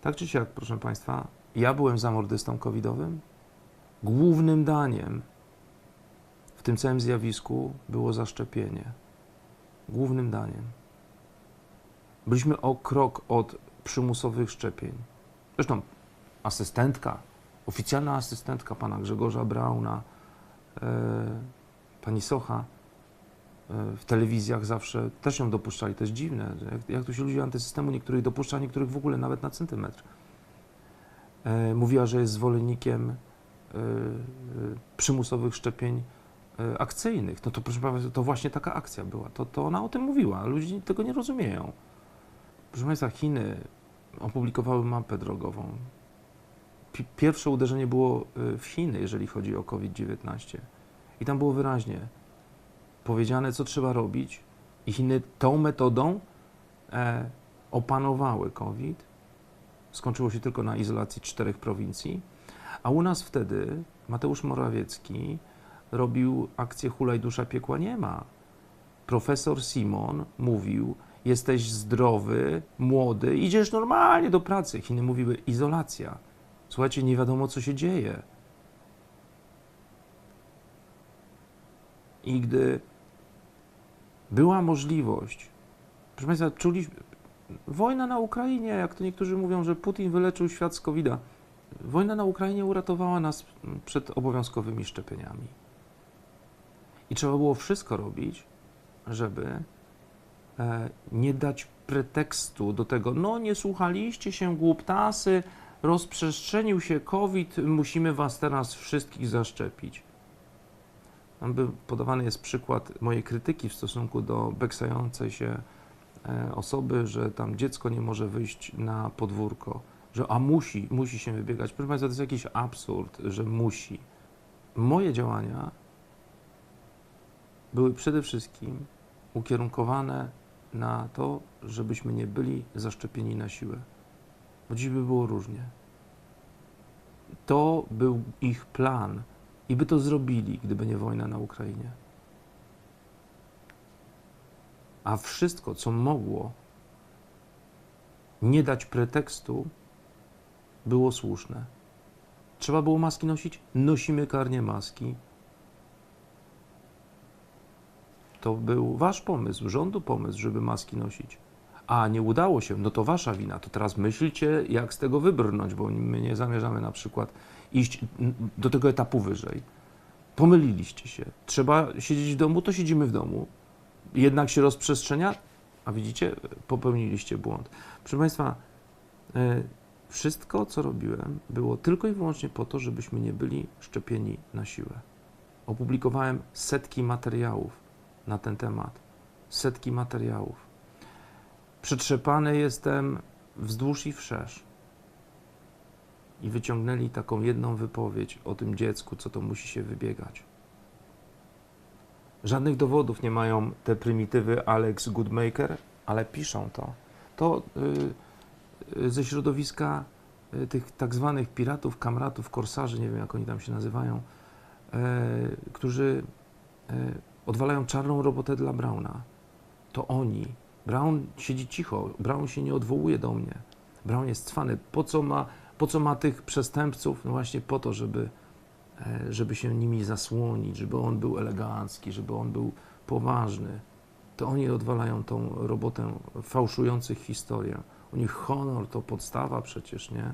Tak czy siak, proszę Państwa, ja byłem zamordystą covidowym. Głównym daniem w tym całym zjawisku było zaszczepienie. Głównym daniem. Byliśmy o krok od przymusowych szczepień. Zresztą asystentka, oficjalna asystentka pana Grzegorza Brauna, e, pani Socha, w telewizjach zawsze też ją dopuszczali. To jest dziwne, jak, jak tu się ludzie antysystemu niektórych dopuszcza, niektórych w ogóle nawet na centymetr. E, mówiła, że jest zwolennikiem e, e, przymusowych szczepień e, akcyjnych. No to proszę Państwa, to właśnie taka akcja była. To, to ona o tym mówiła. Ludzie tego nie rozumieją. Proszę Państwa, Chiny opublikowały mapę drogową. Pi- Pierwsze uderzenie było y, w Chiny, jeżeli chodzi o COVID-19. I tam było wyraźnie powiedziane, co trzeba robić, i Chiny tą metodą e, opanowały COVID. Skończyło się tylko na izolacji czterech prowincji. A u nas wtedy Mateusz Morawiecki robił akcję Hulaj dusza piekła nie ma. Profesor Simon mówił, jesteś zdrowy, młody, idziesz normalnie do pracy. Chiny mówiły izolacja. Słuchajcie, nie wiadomo, co się dzieje. I gdy była możliwość, proszę Państwa, czuliśmy, wojna na Ukrainie, jak to niektórzy mówią, że Putin wyleczył świat z covid -a. Wojna na Ukrainie uratowała nas przed obowiązkowymi szczepieniami. I trzeba było wszystko robić, żeby e, nie dać pretekstu do tego, no nie słuchaliście się głuptasy, rozprzestrzenił się COVID, musimy was teraz wszystkich zaszczepić. Podawany jest przykład mojej krytyki w stosunku do beksającej się e, osoby, że tam dziecko nie może wyjść na podwórko, że a musi, musi się wybiegać. Proszę Państwa, to jest jakiś absurd, że musi. Moje działania były przede wszystkim ukierunkowane na to, żebyśmy nie byli zaszczepieni na siłę. Bo dziś by było różnie. To był ich plan i by to zrobili, gdyby nie wojna na Ukrainie. A wszystko, co mogło nie dać pretekstu, było słuszne. Trzeba było maski nosić? Nosimy karnie maski. To był wasz pomysł, rządu pomysł, żeby maski nosić. A nie udało się, no to wasza wina. To teraz myślcie, jak z tego wybrnąć, bo my nie zamierzamy na przykład iść do tego etapu wyżej. Pomyliliście się. Trzeba siedzieć w domu, to siedzimy w domu. Jednak się rozprzestrzenia, a widzicie, popełniliście błąd. Proszę Państwa, e, wszystko, co robiłem, było tylko i wyłącznie po to, żebyśmy nie byli szczepieni na siłę. Opublikowałem setki materiałów na ten temat. Setki materiałów. Przetrzepany jestem wzdłuż i wszerz. I wyciągnęli taką jedną wypowiedź o tym dziecku, co to musi się wybiegać. Żadnych dowodów nie mają te prymitywy Alex Goodmaker, ale piszą to. To y, y, ze środowiska y, tych tak zwanych piratów, kamratów, korsarzy, nie wiem jak oni tam się nazywają, e, którzy e, odwalają czarną robotę dla Brauna. To oni. Brown siedzi cicho, Brown się nie odwołuje do mnie. Brown jest cwany. Po co ma, po co ma tych przestępców? No właśnie po to, żeby, e, żeby się nimi zasłonić, żeby on był elegancki, żeby on był poważny. To oni odwalają tą robotę fałszujących historię. U nich honor to podstawa przecież, nie?